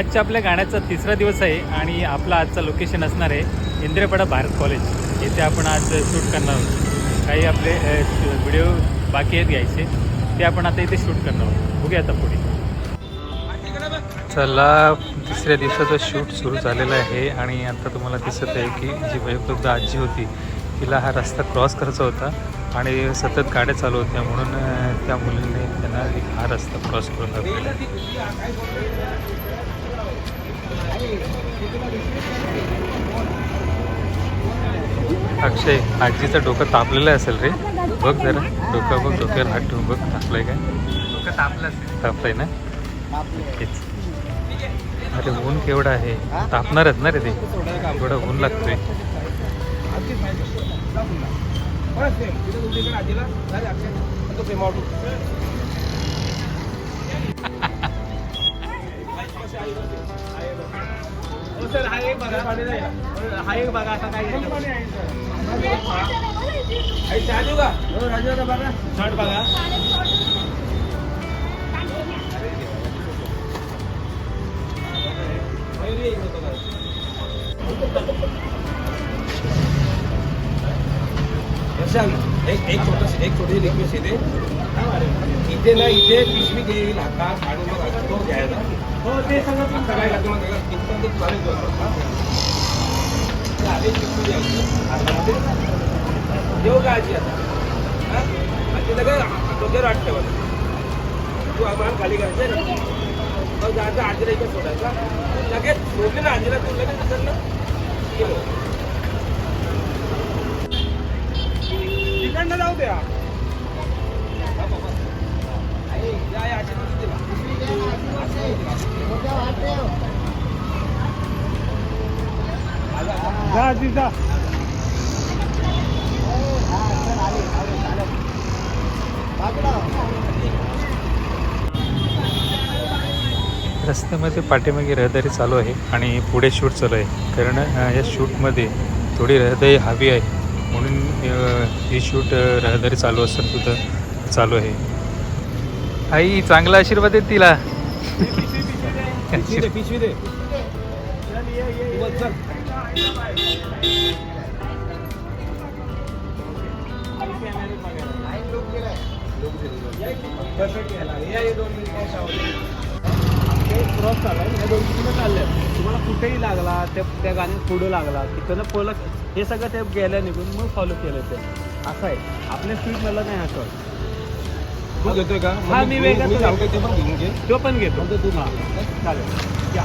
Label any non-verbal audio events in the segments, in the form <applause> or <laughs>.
आजच्या आपल्या गाण्याचा तिसरा दिवस आहे आणि आपला आजचा लोकेशन असणार आहे इंद्रेपाडा भारत कॉलेज येथे आपण आज शूट करणार आहोत. काही आपले व्हिडिओ बाकी आहेत घ्यायचे. ते आपण आता इथे शूट करणार आहोत. बघूया आता पुढे. चला तिसऱ्या दिवसाचं शूट सुरू झालेलं आहे आणि आता तुम्हाला दिसत आहे की जी वयोवृद्ध आजी होती तिला हा रस्ता क्रॉस करायचा होता आणि सतत गाड्या चालू होत्या म्हणून त्या मुलीने त्यांना हा रस्ता क्रॉस करून दाखवला. अक्षय आजीचं डोकं तापलेलं असेल रे. बघ जरा डोकं बघ डोक्यावर हात ठेवून बघ तापलंय काय? डोकं तापलं असेल. तापलंय ना? हेच अरे ऊन केवढं आहे. तापणारच ना रे ते? थोडं ऊन लागतोय. सर हा एक बघा. हा एक बघा असा काय का हो राजू आता बघा शॉर्ट बघा. एक एक छोटस एक छोटी रिक्वेस्ट येते. इथे ना इथे पिशवी घेईल हातात आणि मग तो घ्यायला. हो ते सगळं सगळ्या मग देऊ का आजी आता? आजी लगेच डोक्यावर हात ठेवायला तू आम्हाला खाली करायचं ना. मग जायचं आजीला इकडे सोडायचा. लगेच सोडली ना आजीला तू लगेच असेल ना. गेलो तिकडनं जाऊ द्या हा बाबा. आई, या, या, आजी तिथे दिला. जा आजी जा रस्त्यामध्ये पाठीमागे रहदारी चालू आहे आणि पुढे शूट चालू आहे. कारण या शूटमध्ये थोडी रहदारी हवी आहे. म्हणून ही शूट रहदारी चालू असताना सुद्धा चालू आहे. आई चांगला आशीर्वाद आहे तिला. पिशवी दे क्रॉस झालाय या दोन मिनिटं चालल्या तुम्हाला कुठेही लागला त्या त्या गाण्यात पुढं लागला. तिकडनं पोलं हे सगळं ते गेल्या निघून मग फॉलो केलं ते असं आहे. आपल्या स्पीड मला नाही असं तू घेतोय का हा मी वेगळा ते पण घेतो. तू चालेल. या.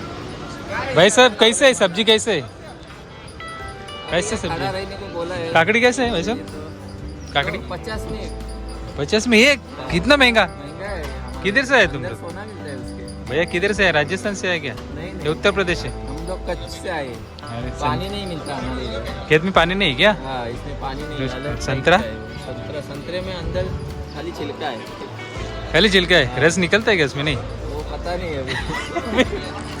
भाई साहब कैसे है? सब्ज़ी कैसे? है कैसे सब्ज़ी? काकड़ी कैसे है भाई साहब? काकड़ी? पचास में पचास में एक? कितना महँगा? महँगा किधर से है तुम लोग? भैया किधर से है राजस्थान से है क्या? नहीं उत्तर प्रदेश है हम लोग कच्छ से आए। पानी नहीं मिलता हमारे खेत में पानी नहीं क्या? हाँ इसमें पानी नहीं तो संतरा? संतरा संतरे में अंदर खाली छिलका है। खाली छिलका है? रस निकलता है क्या इसमें नहीं। वो पता नहीं है <laughs>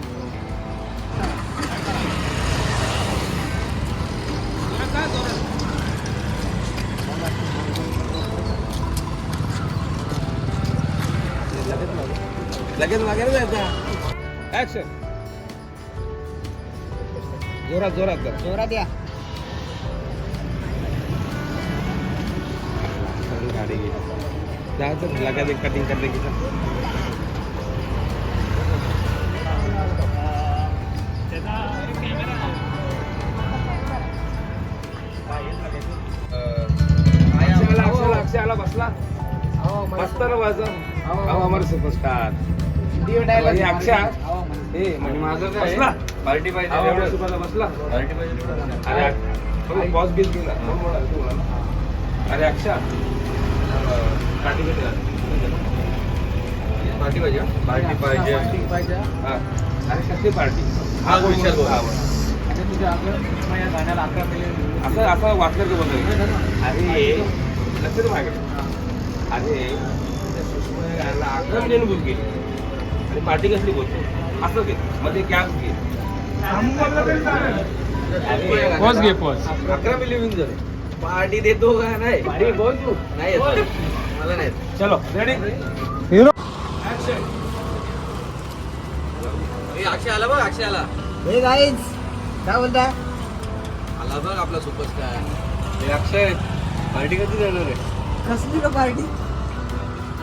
मागे जायचा ऍक्शन जोरात जोरात जरा. जोरात या. गाडी. लगा दे कटिंग करने की अक्षयाला बसला. मस्त ना माझं अहो अमर सुपरस्टार अक्षय. हे म्हणजे माझं काय? पार्टी पाहिजे बसला. पार्टी पाहिजे अरे बॉस बिल म्हणाला. अरे अक्षा पार्टी पाहिजे. पार्टी पाहिजे हा. अरे कसली पार्टी? हा विचार असं असं वाटलं की बोलतो अरे लक्ष माझ्याकडे. अरे सुषमा अकरा मिलियन बुक केली आणि पार्टी कसली बोलतो? असं घे. मध्ये कॅब घे. पॉज घे पॉज अकरा मिलियन झाले पार्टी देतो का? नाही. पार्टी बोल तू. नाही येत. मला नाही. चलो रेडी हिरो अक्षय आला बघ अक्षय आला. हे गाईज काय बोलता आला बघ आपला सुपरस्टार हे अक्षय पार्टी कधी देणार आहे? कसली का पार्टी?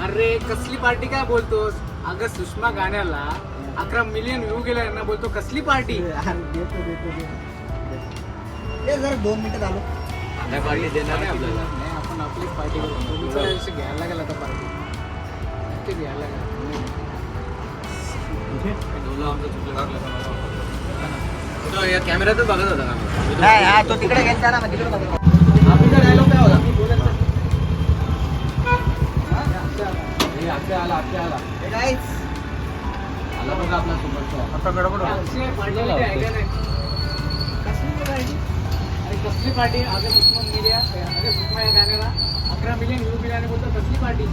अरे कसली पार्टी काय बोलतोस? अगं सुषमा गाण्याला अकरा मिलियन व्ह्यू गेला यांना बोलतो कसली पार्टी देतो देतो देतो. ते जरा दोन मिनिटं झालो. नाही पार्टी देणार आहे आपल्याला नाही आपण आपलीच पार्टी करू. तुमचं आयुष्य घ्यायला लागेल आता पार्टी नक्की घ्यायला लागेल. कॅमेऱ्यातच बघत होता नाही हा तो तिकडे गेलता ना मग तिकडे बघा आपला डायलॉग काय होता? अक्षय आला अक्षय आला. आला बघा आपला आता कसली पार्टी? अरे कसली पार्टी? अगं सुषमा मीडिया अगं सुषमा या गाण्याला. अकरा मिलियन व्ह्यू गेल्याने बोलतो कसली पार्टी.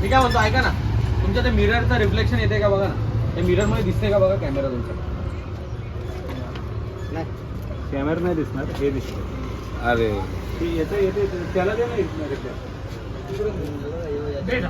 मी काय म्हणतो ऐका ना. तुमच्या ते मिररचं रिफ्लेक्शन येते का बघा ना? ते मिररमध्ये दिसते का बघा कॅमेरा तुमचा नाही. कॅमेरा नाही दिसणार हे दिसणार अरे. येतं येते त्याला दे ना भेटा